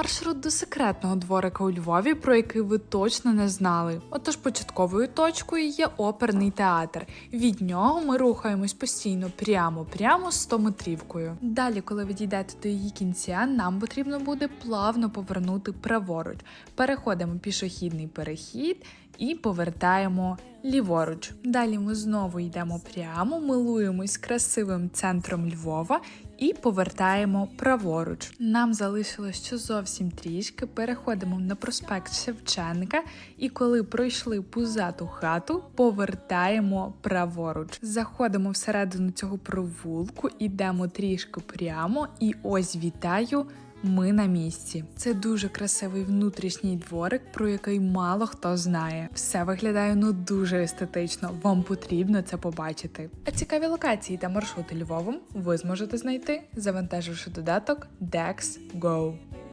Маршрут до секретного дворика у Львові, про який ви точно не знали. Отож, початковою точкою є оперний театр. Від нього ми рухаємось постійно прямо-прямо 100 метрівкою. Далі, коли ви дійдете до її кінця, нам потрібно буде плавно повернути праворуч. Переходимо пішохідний перехід і повертаємо ліворуч. Далі ми знову йдемо прямо, милуємось красивим центром Львова і повертаємо праворуч. Нам залишилось ще зовсім трішки. Переходимо на проспект Шевченка, і коли пройшли пузату хату, повертаємо праворуч. Заходимо всередину цього провулку, ідемо трішки прямо, і ось вітаю. Ми на місці. Це дуже красивий внутрішній дворик, про який мало хто знає. Все виглядає ну дуже естетично. Вам потрібно це побачити. А цікаві локації та маршрути Львовом ви зможете знайти, завантаживши додаток Dex Go.